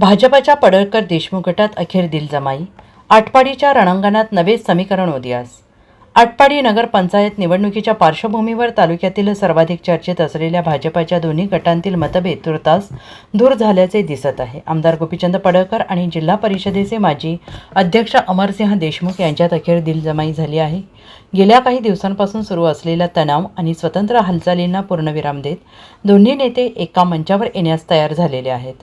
भाजपाच्या पडळकर देशमुख गटात अखेर दिलजमाई. आटपाडीच्या रणांगणात नवे समीकरण उदयास आटपाडी नगरपंचायत निवडणुकीच्या पार्श्वभूमीवर तालुक्यातील सर्वाधिक चर्चेत असलेल्या भाजपच्या दोन्ही गटांतील मतभेद तुर्तास दूर झाल्याचे दिसत आहे. आमदार गोपीचंद पडळकर आणि जिल्हा परिषदेचे माजी अध्यक्ष अमरसिंह देशमुख यांच्यात अखेर दिलजमाई झाली आहे. गेल्या काही दिवसांपासून सुरू असलेला तणाव आणि स्वतंत्र हालचालींना पूर्णविराम देत दोन्ही नेते एका मंचावर येण्यास तयार झालेले आहेत.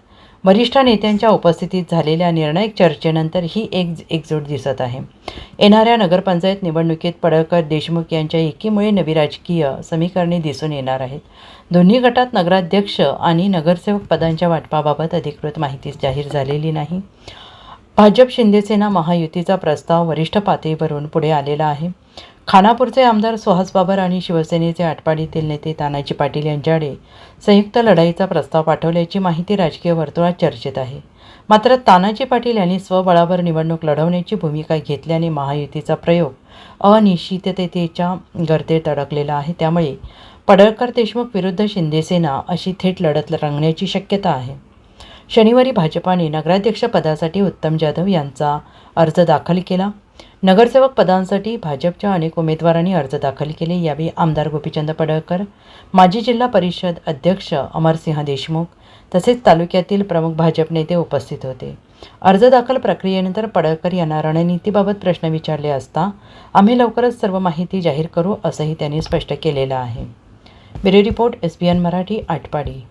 वरिष्ठ नेत्यांच्या उपस्थितीत झालेल्या निर्णायक चर्चेनंतर ही एक एकजूट दिसत आहे. येणाऱ्या नगरपंचायत निवडणुकीत पडळकर देशमुख यांच्या एकीमुळे नवी राजकीय समीकरणे दिसून येणार आहेत. दोन्ही गटात नगराध्यक्ष आणि नगरसेवक पदांच्या वाटपाबाबत अधिकृत माहिती जाहीर झालेली नाही. भाजप शिंदेसेना महायुतीचा प्रस्ताव वरिष्ठ पातळीवरून पुढे आलेला आहे. खानापूरचे आमदार सुहास बाबर आणि शिवसेनेचे आटपाडीतील नेते तानाजी पाटील यांच्याकडे संयुक्त लढाईचा प्रस्ताव पाठवल्याची माहिती राजकीय वर्तुळात चर्चेत आहे. मात्र तानाजी पाटील यांनी स्वबळावर निवडणूक लढवण्याची भूमिका घेतल्याने महायुतीचा प्रयोग अनिश्चिततेच्या गर्तेत अडकलेला आहे. त्यामुळे पडळकर देशमुख विरुद्ध शिंदेसेना अशी थेट लढत रंगण्याची शक्यता आहे. शनिवारी भाजपाने नगराध्यक्षपदासाठी उत्तम जाधव यांचा अर्ज दाखल केला. नगरसेवक पदांसाठी भाजपच्या अनेक उमेदवारांनी अर्ज दाखल केले यावेळी आमदार गोपीचंद पडळकर माजी जिल्हा परिषद अध्यक्ष अमरसिंह देशमुख तसेच तालुक्यातील प्रमुख भाजप नेते उपस्थित होते. अर्ज दाखल प्रक्रियेनंतर पडळकर यांना रणनीतीबाबत प्रश्न विचारले असता आम्ही लवकरच सर्व माहिती जाहीर करू असंही त्यांनी स्पष्ट केलेलं आहे. Bureau report S B N Marathi Atpadi.